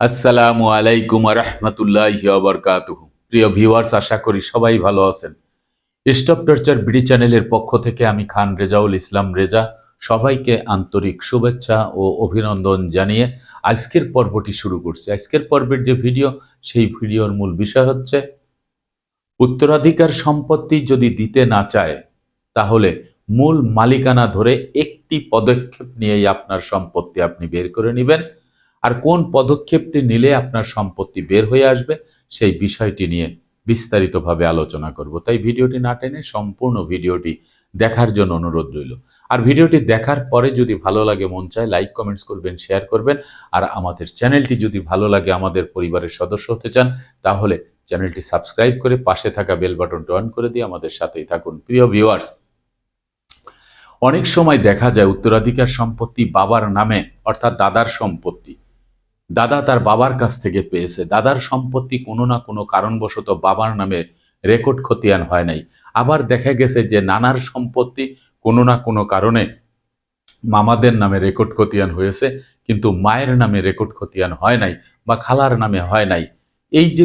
আসসালামু আলাইকুম রহমতুল্লাহ বরকাতুহ। প্রিয় ভিউয়ার্স, আশা করি সবাই ভালো আছেন। স্টপ টর্চার বিডি চ্যানেলের পক্ষ থেকে আমি খান রেজাউল ইসলাম রেজা, সবাইকে আন্তরিক শুভেচ্ছা ও অভিনন্দন জানিয়ে আজকের পর্বটি শুরু করছি। আজকের পর্বের যে ভিডিও, সেই ভিডিওর মূল বিষয় হচ্ছে, উত্তরাধিকার সম্পত্তি যদি দিতে না চায়, তাহলে মূল মালিকানা ধরে একটি পদক্ষেপ নিয়েই আপনার সম্পত্তি আপনি বের করে নেবেন। আর কোন পদক্ষেপটি নিলে আপনার সম্পত্তি বের হয়ে আসবে, সেই বিষয়টি নিয়ে বিস্তারিতভাবে আলোচনা করব। তাই ভিডিওটি না টেনে সম্পূর্ণ ভিডিওটি দেখার জন্য অনুরোধ রইল। আর ভিডিওটি দেখার পরে যদি ভালো লাগে, মন চায়, লাইক, কমেন্টস করবেন, শেয়ার করবেন। আর আমাদের চ্যানেলটি যদি ভালো লাগে, আমাদের পরিবারের সদস্য হতে চান, তাহলে চ্যানেলটি সাবস্ক্রাইব করে পাশে থাকা বেল বাটনটি অন করে দিয়ে আমাদের সাথেই থাকুন। প্রিয় ভিউয়ার্স, অনেক সময় দেখা যায় উত্তরাধিকার সম্পত্তি বাবার নামে, অর্থাৎ দাদার সম্পত্তি। দাদা তার বাবার কাছ থেকে পেয়েছে। দাদার সম্পত্তি কোনো না কোনো কারণবশত বাবার নামে রেকর্ড খতিয়ান হয় নাই। আবার দেখা গেছে যে নানার সম্পত্তি কোনো না কোনো কারণে মামাদের নামে রেকর্ড খতিয়ান হয়েছে, কিন্তু মায়ের নামে রেকর্ড খতিয়ান হয় নাই বা খালার নামে হয় নাই। এই যে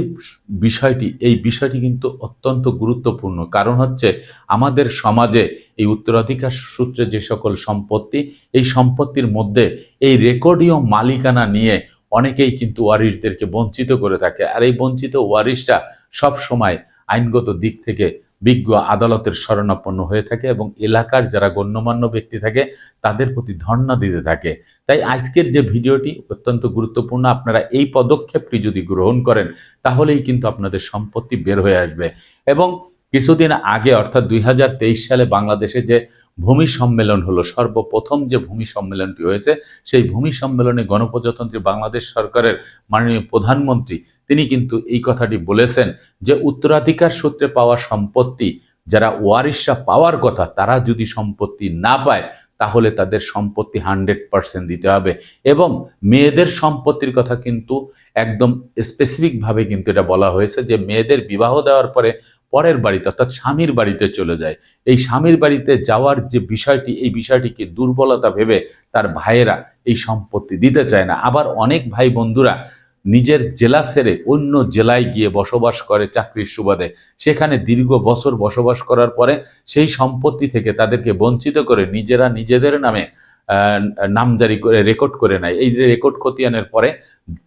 বিষয়টি, এই বিষয়টি কিন্তু অত্যন্ত গুরুত্বপূর্ণ। কারণ হচ্ছে আমাদের সমাজে এই উত্তরাধিকার সূত্রে যে সকল সম্পত্তি, এই সম্পত্তির মধ্যে এই রেকর্ডীয় মালিকানা নিয়ে অনেকেই কিন্তু ওয়ারিশদেরকে বঞ্চিত করে থাকে। আর এই বঞ্চিত ওয়ারিশটা সব সময় আইনগত দিক থেকে বিজ্ঞ আদালতের শরণাপন্ন হয়ে থাকে এবং এলাকার যারা গণ্যমান্য ব্যক্তি থাকে, তাদের প্রতি ধর্ণা দিতে থাকে। তাই আজকের যে ভিডিওটি অত্যন্ত গুরুত্বপূর্ণ। আপনারা এই পদক্ষেপটি যদি গ্রহণ করেন, তাহলেই কিন্তু আপনাদের সম্পত্তি বের হয়ে আসবে। এবং কিছুদিন আগে, অর্থাৎ দুই হাজার তেইশ সালে বাংলাদেশে যে ভূমি সম্মেলন হলো সর্বপ্রথম যে ভূমি সম্মেলনটি হয়েছে, সেই ভূমি সম্মেলনে গণপ্রজাতন্ত্রী বাংলাদেশ সরকারের মাননীয় প্রধানমন্ত্রী তিনি কিন্তু এই কথাটি বলেছেন যে উত্তরাধিকার সূত্রে পাওয়া সম্পত্তি, যারা ওয়ারিশা পাওয়ার কথা তারা যদি সম্পত্তি না পায়, তাহলে তাদের সম্পত্তি হান্ড্রেড পার্সেন্ট দিতে হবে। এবং মেয়েদের সম্পত্তির কথা কিন্তু একদম স্পেসিফিকভাবে কিন্তু এটা বলা হয়েছে যে মেয়েদের বিবাহ দেওয়ার পরে পরের বাড়িতে অর্থাৎ স্বামীর বাড়িতে চলে যায়। এই স্বামীর বাড়িতে যাওয়ার যে বিষয়টি, এই বিষয়টিকে দুর্বলতা ভেবে তার ভাইয়েরা এই সম্পত্তি দিতে চায় না। আবার অনেক ভাই বন্ধুরা নিজের জেলা ছেড়ে অন্য জেলায় গিয়ে বসবাস করে চাকরির সুবাদে। সেখানে দীর্ঘ বছর বসবাস করার পরে সেই সম্পত্তি থেকে তাদেরকে বঞ্চিত করে নিজেরা নিজেদের নামে নামজারি করে রেকর্ড করে নেয়। এই রেকর্ড খতিয়ানের পরে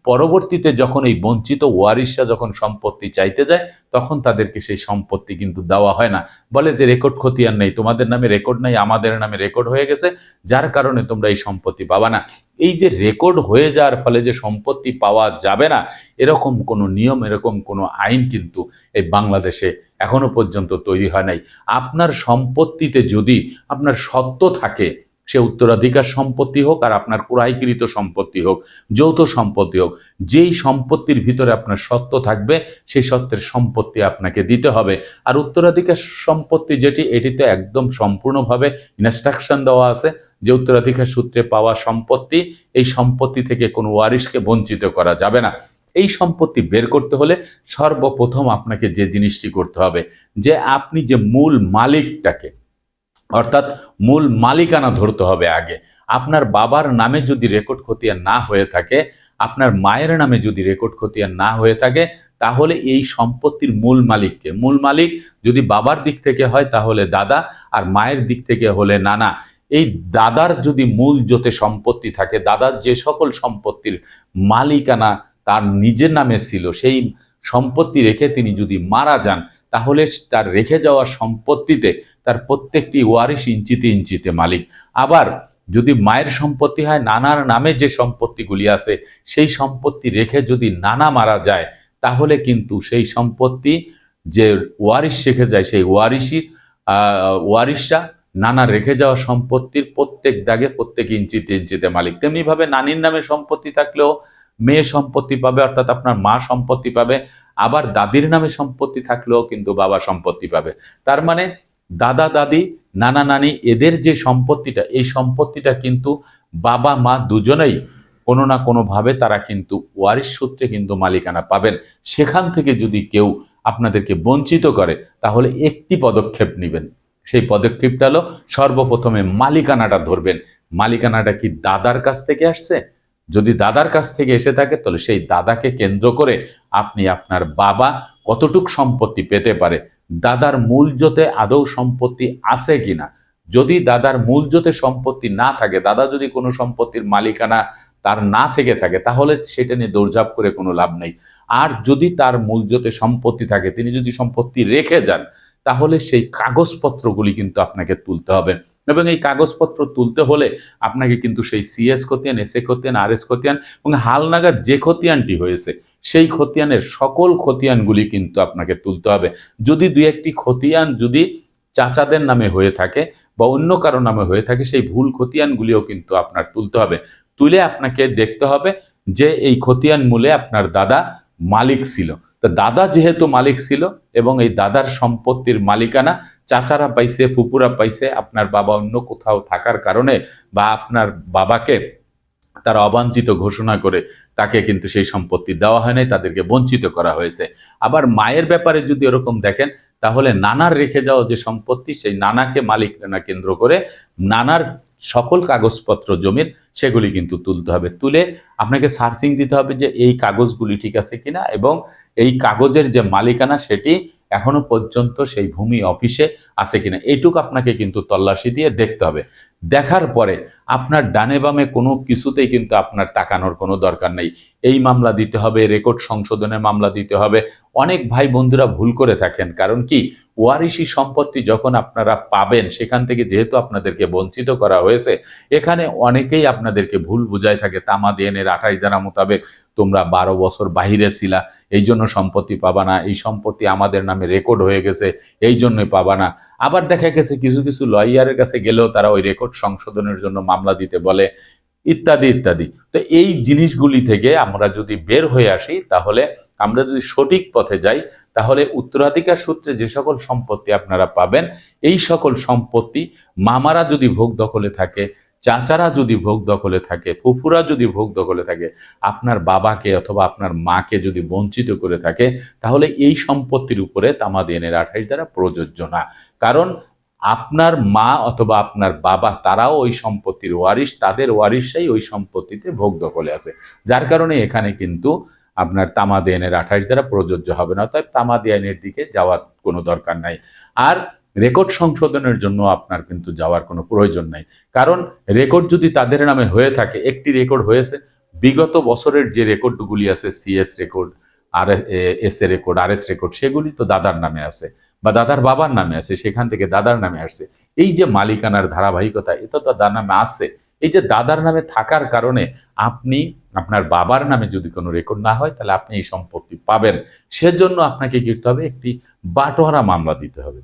পরবর্তীতে যখন এই বঞ্চিত ওয়ারিশা যখন সম্পত্তি চাইতে যায়, তখন তাদেরকে সেই সম্পত্তি কিন্তু দেওয়া হয় না। বলে যে রেকর্ড খতিয়ান নেই, তোমাদের নামে রেকর্ড নেই, আমাদের নামে রেকর্ড হয়ে গেছে, যার কারণে তোমরা এই সম্পত্তি পাবা না। এই যে রেকর্ড হয়ে যাওয়ার ফলে যে সম্পত্তি পাওয়া যাবে না, এরকম কোনো নিয়ম, এরকম কোনো আইন কিন্তু এই বাংলাদেশে এখনও পর্যন্ত তৈরি হয় নাই। আপনার সম্পত্তিতে যদি আপনার সত্য থাকে সে উত্তরাধিকার সম্পত্তি হোক আর আপনার ক্রয়কৃত সম্পত্তি হোক, যৌথ সম্পত্তি হোক, যেই সম্পত্তির ভিতরে আপনার সত্য থাকবে, সেই সত্যের সম্পত্তি আপনাকে দিতে হবে। আর উত্তরাধিকার সম্পত্তি যেটি, এটিতে একদম সম্পূর্ণভাবে ইনস্ট্রাকশন দেওয়া আছে যে উত্তরাধিকার সূত্রে পাওয়া সম্পত্তি, এই সম্পত্তি থেকে কোনো ওয়ারিশকে বঞ্চিত করা যাবে না। এই সম্পত্তি বের করতে হলে সর্বপ্রথম আপনাকে যে জিনিসটি করতে হবে, যে আপনি যে মূল মালিকটাকে অর্থাৎ মূল মালিকানা ধরতে হবে আগে। আপনার বাবার নামে যদি রেকর্ড খতিয়ান না হয়ে থাকে, আপনার মায়ের নামে যদি রেকর্ড খতিয়ান না হয়ে থাকে, তাহলে এই সম্পত্তির মূল মালিককে মূল মালিক যদি বাবার দিক থেকে হয়, তাহলে দাদা, আর মায়ের দিক থেকে হলে নানা। এই দাদার যদি মূল জোতে সম্পত্তি থাকে, দাদার যে সকল সম্পত্তির মালিকানা তার নিজের নামে ছিল, সেই সম্পত্তি রেখে তিনি যদি মারা যান তাহলে তার রেখে যাওয়া সম্পত্তিতে তার প্রত্যেকটি ওয়ারিশ ইঞ্চিতে ইঞ্চিতে মালিক। আবার যদি মায়ের সম্পত্তি হয়, নানার নামে যে সম্পত্তিগুলি আছে, সেই সম্পত্তি রেখে যদি নানা মারা যায়, তাহলে কিন্তু সেই সম্পত্তি যে ওয়ারিশ রেখে যায়, সেই ওয়ারিশরা নানা রেখে যাওয়া সম্পত্তির প্রত্যেক দাগে প্রত্যেক ইঞ্চিতে ইঞ্চিতে মালিক। তেমনিভাবে নানির নামে সম্পত্তি থাকলেও মেয়ে সম্পত্তি পাবে, অর্থাৎ আপনার মা সম্পত্তি পাবে, আবার দাদির নামে সম্পত্তি থাকলেও কিন্তু বাবা সম্পত্তি পাবে। তার মানে দাদা, দাদি, নানা, নানি, এদের যে সম্পত্তিটা, এই সম্পত্তিটা কিন্তু বাবা, মা দুজনেই কোনো না কোনোভাবে তারা কিন্তু ওয়ারিশ সূত্রে কিন্তু মালিকানা পাবেন। সেখান থেকে যদি কেউ আপনাদেরকে বঞ্চিত করে, তাহলে একটি পদক্ষেপ নেবেন। সেই পদক্ষেপটা হলো সর্বপ্রথমে মালিকানাটা ধরবেন। মালিকানাটা কি দাদার কাছ থেকে আসছে? যদি দাদার কাছ থেকে এসে থাকে, তাহলে সেই দাদাকে কেন্দ্র করে আপনি আপনার বাবা কতটুক সম্পত্তি পেতে পারে, দাদার মূল জোতে আদৌ সম্পত্তি আছে কিনা? যদি দাদার মূল জোতে সম্পত্তি না থাকে, দাদা যদি কোনো সম্পত্তির মালিকানা তার না থেকে থাকে, তাহলে সেটা নিয়ে দৌড়ঝাঁপ করে কোনো লাভ নেই। আর যদি তার মূল জোতে সম্পত্তি থাকে, তিনি যদি সম্পত্তি রেখে যান, তাহলে সেই কাগজপত্রগুলি কিন্তু আপনাকে তুলতে হবে। এবং এই কাগজপত্র তুলতে হলে আপনাকে কিন্তু সেই সিএস খতিয়ান এস এ খতিয়ান আর এস খতিয়ান এবং হালনাগাদ যে খতিয়ানটি হয়েছে, সেই খতিয়ানের সকল খতিয়ানগুলি কিন্তু আপনাকে তুলতে হবে। যদি দুই একটি খতিয়ান যদি চাচাদের নামে হয়ে থাকে বা অন্য কারও নামে হয়ে থাকে, সেই ভুল খতিয়ানগুলিও কিন্তু আপনার তুলতে হবে। তুলে আপনাকে দেখতে হবে যে এই খতিয়ান মূলে আপনার দাদা মালিক ছিল। তো দাদা যেহেতু মালিক ছিল এবং এই দাদার সম্পত্তির মালিকানা, চাচারা পাইছে ফুপুরা পাইছে, আপনার বাবা অন্য কোথাও থাকার কারণে বা আপনার বাবাকে তারা অবাঞ্ছিত ঘোষণা করে তাকে কিন্তু সেই সম্পত্তি দেওয়া হয় নাই তাদেরকে বঞ্চিত করা হয়েছে। আবার মায়ের ব্যাপারে যদি এরকম দেখেন, তাহলে নানার রেখে যাওয়া যে সম্পত্তি, সেই নানাকে মালিক না কেন্দ্র করে নানার সকল কাগজপত্র জমির সেগুলি কিন্তু তুলতে হবে। তুলে আপনাকে সার্চিং দিতে হবে যে এই কাগজগুলি ঠিক আছে কিনা এবং এই কাগজের যে মালিকানা সেটি এখনও পর্যন্ত সেই ভূমি অফিসে আছে কিনা। এইটুকু আপনাকে কিন্তু তল্লাশি দিয়ে দেখতে হবে। দেখার পরে আপনার ডানে বামে কোনো কিছুতেই কিন্তু আপনার তাকানোর কোনো দরকার নেই। এই মামলা দিতে হবে, রেকর্ড সংশোধনের মামলা দিতে হবে। অনেক ভাই বন্ধুরা ভুল করে থাকেন। কারণ কি? ওয়ারিশি সম্পত্তি যখন আপনারা পাবেন, সেখান থেকে যেহেতু আপনাদেরকে বঞ্চিত করা হয়েছে, এখানে অনেকেই আপনাদেরকে ভুল বুঝায় থাকে। তামা তামাদিয়ানের আঠাশ ধারা মোতাবেক তোমরা বারো বছর বাহিরে ছিলা, এই জন্য সম্পত্তি পাবা না। এই সম্পত্তি আমাদের নামে রেকর্ড হয়ে গেছে, এই জন্যই পাবা না। আবার দেখা গেছে, কিছু কিছু লয়ারের কাছে গেলেও তারা ওই রেকর্ড সংশোধনের জন্য মামলা দিতে বলে, ইত্যাদি ইত্যাদি। তো এই জিনিসগুলি থেকে আমরা যদি বের হয়ে আসি, তাহলে আমরা যদি সঠিক পথে যাই, তাহলে উত্তরাধিকার সূত্রে যে সকল সম্পত্তি আপনারা পাবেন, এই সকল সম্পত্তি মামারা যদি ভোগ দখলে থাকে, চাচারা যদি ভোগ দখলে থাকে, ফুফুরা যদি ভোগ দখলে থাকে, আপনার বাবাকে অথবা আপনার মাকে যদি বঞ্চিত করে থাকে, তাহলে এই সম্পত্তির উপরে তামাদিনের আঠাইশ দ্বারা প্রযোজ্য না। কারণ আপনার মা অথবা আপনার বাবা, তারাও ওই সম্পত্তির ওয়ারিশ, তাদের ওয়ারিশাই ওই সম্পত্তিতে ভোগ দখলে আছে। যার কারণে এখানে কিন্তু আপনার তামাদি আইনের আঠাশ দ্বারা প্রযোজ্য হবে না তাই তামাদি আইনের দিকে যাওয়ার কোনো দরকার নাই। আর রেকর্ড সংশোধনের জন্য আপনার কিন্তু যাওয়ার কোনো প্রয়োজন নাই। কারণ রেকর্ড যদি তাদের নামে হয়ে থাকে, একটি রেকর্ড হয়েছে, বিগত বছরের যে রেকর্ডগুলি আছে, CS record R S A record R S record সেগুলি তো দাদার নামে আছে বা দাদার বাবার নামে আছে, সেখান থেকে দাদার নামে আসছে। এই যে মালিকানার ধারাবাহিকতা এটা তো দাদার নামে আসছে এই যে দাদার নামে থাকার কারণে আপনি আপনার বাবার নামে যদি কোনো রেকর্ড না হয়, তাহলে আপনি এই সম্পত্তি পাবেন। সেজন্য আপনাকে কি করতে হবে? একটি বাটোয়ারা মামলা দিতে হবে।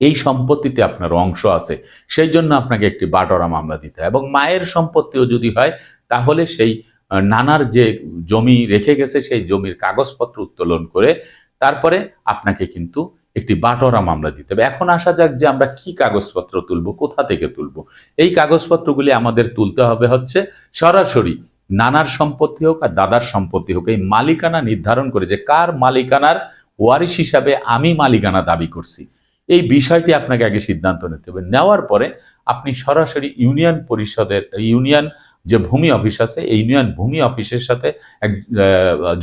এই সম্পত্তিতে আপনার অংশ আছে, সেই জন্য আপনাকে একটি বাটোয়ারা মামলা দিতে হয়। এবং মায়ের সম্পত্তিও যদি হয়, তাহলে সেই নানার যে জমি রেখে গেছে, সেই জমির কাগজপত্র উত্তোলন করে তারপরে আপনাকে কিন্তু একটি বাটোয়ারা মামলা দিতে হবে। এখন আসা যাক যে আমরা কি কাগজপত্র তুলব, কোথা থেকে তুলব। এই কাগজপত্রগুলি আমাদের তুলতে হবে হচ্ছে সরাসরি নানার সম্পত্তি হোক আর দাদার সম্পত্তি হোক। এই মালিকানা নির্ধারণ করে যে কার মালিকানার ওয়ারিশ হিসাবে আমি মালিকানা দাবি করছি। এই বিষয়টি আপনাকে আগে সিদ্ধান্ত নিতে হবে। নেওয়ার পরে আপনি সরাসরি ইউনিয়ন পরিষদের, ইউনিয়ন যে ভূমি অফিস আছে, এই ইউনিয়ন ভূমি অফিসের সাথে এক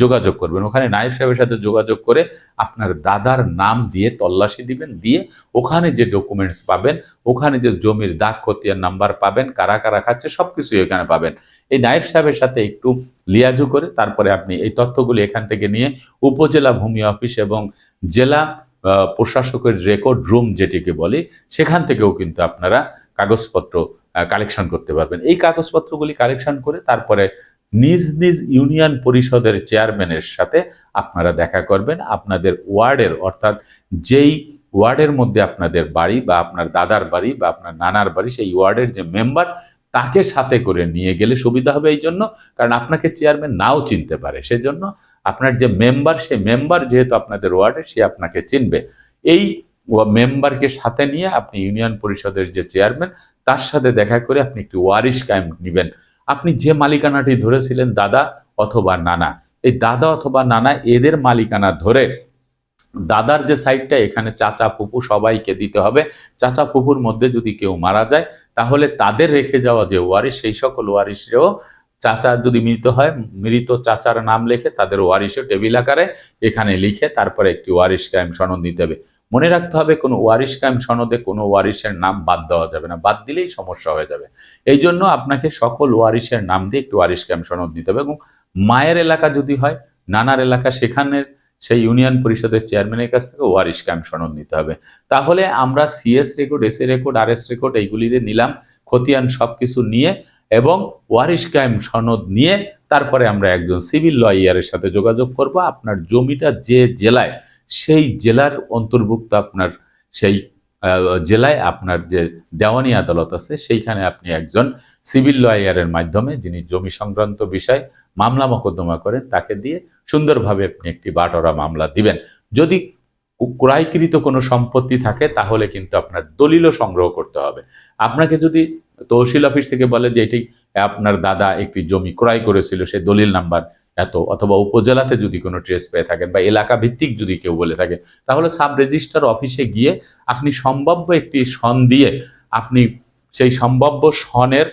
যোগাযোগ করবেন। ওখানে নায়েব সাহেবের সাথে যোগাযোগ করে আপনার দাদার নাম দিয়ে তল্লাশি দিবেন, দিয়ে ওখানে যে ডকুমেন্টস পাবেন, ওখানে যে জমির দাগ খতিয়ান নাম্বার পাবেন, কারা কারা খাচ্ছে সব কিছুই এখানে পাবেন। এই নায়েব সাহেবের সাথে একটু লিয়াজু করে, তারপরে আপনি এই তথ্যগুলি এখান থেকে নিয়ে উপজেলা ভূমি অফিস এবং জেলা প্রশাসকের রেকর্ড রুম যেটিকে বলি, সেখান থেকেও কিন্তু আপনারা কাগজপত্র কালেকশন করতে পারবেন। এই কাগজপত্রগুলি কালেকশন করে তারপরে নিজ নিজ ইউনিয়ন পরিষদের চেয়ারম্যানের সাথে আপনারা দেখা করবেন। আপনাদের ওয়ার্ডের, অর্থাৎ যেই ওয়ার্ডের মধ্যে আপনাদের বাড়ি বা আপনার দাদার বাড়ি বা আপনার নানার বাড়ি, সেই ওয়ার্ডের যে মেম্বার তাকে সাথে করে নিয়ে গেলে সুবিধা হবে এই জন্য। কারণ আপনাকে চেয়ারম্যান নাও চিনতে পারে, সেজন্য আপনার যে মেম্বার সে মেম্বার যেহেতু আপনাদের ওয়ার্ডে, সে আপনাকে চিনবে। এই মেম্বারকে সাথে নিয়ে আপনি ইউনিয়ন পরিষদের যে চেয়ারম্যান তার সাথে দেখা করে আপনি একটি ওয়ারিশ কায়েম নেবেন। আপনি যে মালিকানাটি ধরেছিলেন দাদা অথবা নানা, এই দাদা অথবা নানা এদের মালিকানা ধরে দাদার যে সাইডটা এখানে চাচা ফুপু সবাইকে দিতে হবে। চাচা ফুপুর মধ্যে যদি কেউ মারা যায়, তাহলে তাদের রেখে যাওয়া যে ওয়ারিশ, সেই সকল ওয়ারিশরেও চাচা যদি মৃত হয়, মৃত চাচার নাম লেখে তাদের ওয়ারিশে টেবিল আকারে এখানে লিখে তারপরে একটি ওয়ারিশ কায়েম সনদ দিতে হবে। মনে রাখতে হবে, কোনো ওয়ারিশ কায়েম সনদে কোনো ওয়ারিশের নাম বাদ দেওয়া যাবে না। বাদ দিলেই সমস্যা হয়ে যাবে। এই জন্য আপনাকে সকল ওয়ারিশের নাম দিয়ে একটি ওয়ারিশ কায়েম সনদ দিতে হবে এবং মায়ের এলাকা যদি হয়, নানার এলাকা, সেখানের সেই ইউনিয়ন পরিষদের চেয়ারম্যানের কাছ থেকে ওয়ারিশ ক্যাম্প সনদ নিতে হবে। তাহলে আমরা CS record, S A record, R S record এইগুলিতে নিলাম, খতিয়ান সব কিছু নিয়ে এবং ওয়ারিশ ক্যাম্প সনদ নিয়ে তারপরে আমরা একজন সিভিল লয়ারের সাথে যোগাযোগ করব। আপনার জমিটা যে জেলায় সেই জেলার অন্তর্ভুক্ত আপনার সেই জেলায় আপনার যে দেওয়ানি আদালত আছে, সেইখানে আপনি একজন সিভিল লয়ারের মাধ্যমে যিনি জমি সংক্রান্ত বিষয় মামলা মোকদ্দমা করেন তাকে দিয়ে সুন্দরভাবে আপনি একটি বাটরা মামলা দিবেন। যদি ক্রয়কৃত কোনো সম্পত্তি থাকে, তাহলে কিন্তু আপনার দলিলও সংগ্রহ করতে হবে। আপনাকে যদি তহসিল অফিস থেকে বলে যে এটি আপনার দাদা একটি জমি ক্রয় করেছিল, সে দলিল নাম্বার এত, অথবা উপজেলাতে যদি কোনো ট্রেস পেয়ে থাকেন বা এলাকা ভিত্তিক যদি কেউ বলে থাকে, তাহলে সাব রেজিস্ট্রার অফিসে গিয়ে আপনি সম্ভাব্য একটি সন দিয়ে আপনি সেই সম্ভাব্য সনের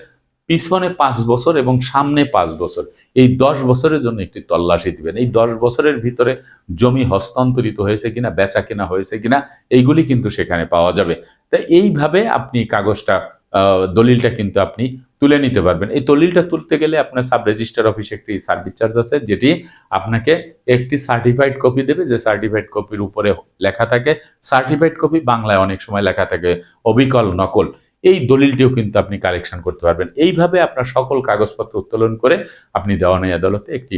পিছনে পাঁচ বছর এবং সামনে পাঁচ বছর, এই দশ বছরের জন্য একটি তল্লাশি দিবেন। এই দশ বছরের ভিতরে জমি হস্তান্তরিত হয়েছে কিনা, বেচা কেনা হয়েছে কিনা, এইগুলি কিন্তু সেখানে পাওয়া যাবে। তা এইভাবে আপনি কাগজটা দলিলটা কিন্তু আপনি তুলে নিতে পারবেন। এই দলিলটা তুলতে গেলে আপনার সাব রেজিস্টার অফিসে একটি সার্ভিস চার্জ আছে, যেটি আপনাকে একটি সার্টিফাইড কপি দেবে। যে সার্টিফাইড কপির উপরে লেখা থাকে। সার্টিফাইড কপি বাংলায় অনেক সময় লেখা থাকে, অবিকল, নকল। এই দলিলটিও কিন্তু আপনি কালেকশন করতে পারবেন। এইভাবে আপনার সকল কাগজপত্র উত্তোলন করে আপনি দেওয়ানি আদালতে একটি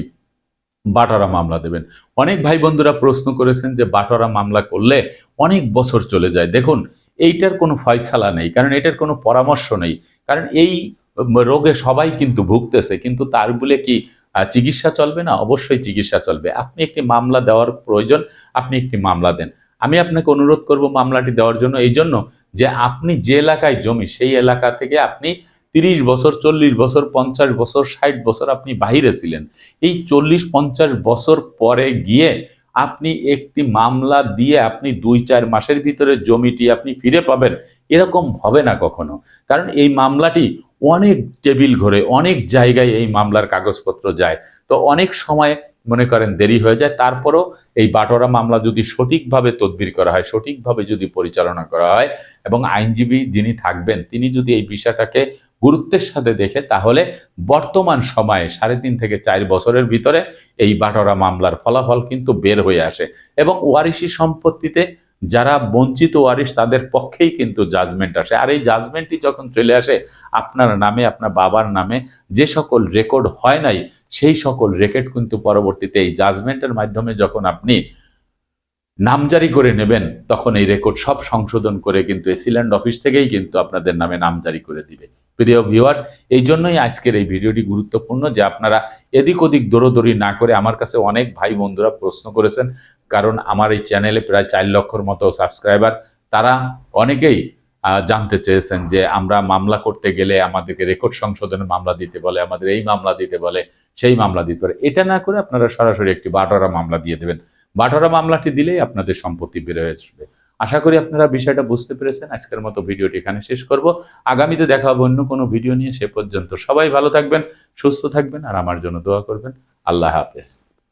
বাটোয়ারা মামলা দেবেন। অনেক ভাই বন্ধুরা প্রশ্ন করেছেন যে বাটোয়ারা মামলা করলে অনেক বছর চলে যায়। দেখুন, এইটার কোনো ফয়সালা নেই, কারণ এটার কোনো পরামর্শ নেই। কারণ এই রোগে সবাই কিন্তু ভুগতেছে, কিন্তু তার বলে কি চিকিৎসা চলবে না? অবশ্যই চিকিৎসা চলবে। আপনি একটি মামলা দেওয়ার প্রয়োজন, আপনি একটি মামলা দেন। আমি আপনাকে অনুরোধ করব মামলাটি দেওয়ার জন্য, এই জন্য যে আপনি যে এলাকায় জমি, সেই এলাকা থেকে আপনি তিরিশ বছর, চল্লিশ বছর, পঞ্চাশ বছর, ষাট বছর আপনি বাহিরে ছিলেন। এই চল্লিশ, পঞ্চাশ বছর পরে গিয়ে আপনি একটি মামলা দিয়ে আপনি দুই, চার মাসের ভিতরে জমিটি আপনি ফিরে পাবেন, এরকম হবে না কখনো। কারণ এই মামলাটি অনেক টেবিল ঘরে, অনেক জায়গায় এই মামলার কাগজপত্র যায়। তো অনেক সময় মনে করেন দেরি হয়ে যায়, তারপরও এই বাটোরা মামলা যদি সঠিকভাবে তদবির করা হয়, সঠিকভাবে যদি পরিচালনা করা হয় এবং আইনজীবী যিনি থাকবেন, তিনি যদি এই বিষয়টাকে গুরুত্বের সাথে দেখে, তাহলে বর্তমান সময়ে সাড়ে তিন থেকে চার বছরের ভিতরে এই বাটোরা মামলার ফলাফল কিন্তু বের হয়ে আসে এবং ওয়ারিশি সম্পত্তিতে যারা বঞ্চিত ওয়ারিস তাদের পক্ষেই কিন্তু জাজমেন্ট আসে। আর এই জাজমেন্টটি যখন চলে আসে, আপনার নামে, আপনার বাবার নামে যে সকল রেকর্ড হয় নাই, সেই সকল রেকর্ড কিন্তু পরবর্তীতে এই জাজমেন্টের মাধ্যমে যখন আপনি নামজারি করে নেবেন, তখন এই রেকর্ড সব সংশোধন করে কিন্তু এসিল্যান্ড অফিস থেকেই কিন্তু আপনাদের নামে নামজারি করে দিবে। প্রিয় ভিউয়ার্স এই জন্যই আজকের এই ভিডিওটি গুরুত্বপূর্ণ যে আপনারা এদিক ওদিক দৌড়দৌড়ি না করে আমার কাছে অনেক ভাই বন্ধুরা প্রশ্ন করেছেন, কারণ আমার এই চ্যানেলে প্রায় চার লক্ষর মতো সাবস্ক্রাইবার তারা অনেকেই জানতে চেয়েছেন যে আমরা মামলা করতে গেলে আমাদেরকে রেকর্ড সংশোধনের মামলা দিতে বলে, আমাদের এই মামলা দিতে বলে, সেই মামলা দিতে পারে এটা না করে আপনারা সরাসরি একটি বাটোয়ারা মামলা দিয়ে দেবেন। বাটোয়ারা মামলাটি দিলেই আপনাদের সম্পত্তি বেড়ে আসবে। আশা করি আপনারা বিষয়টা বুঝতে পেরেছেন। আজকের মতো ভিডিওটি এখানে শেষ করব। আগামীতে দেখা হবে অন্য কোনো ভিডিও নিয়ে। সে পর্যন্ত সবাই ভালো থাকবেন, সুস্থ থাকবেন, আর আমার জন্য দোয়া করবেন। আল্লাহ হাফেজ।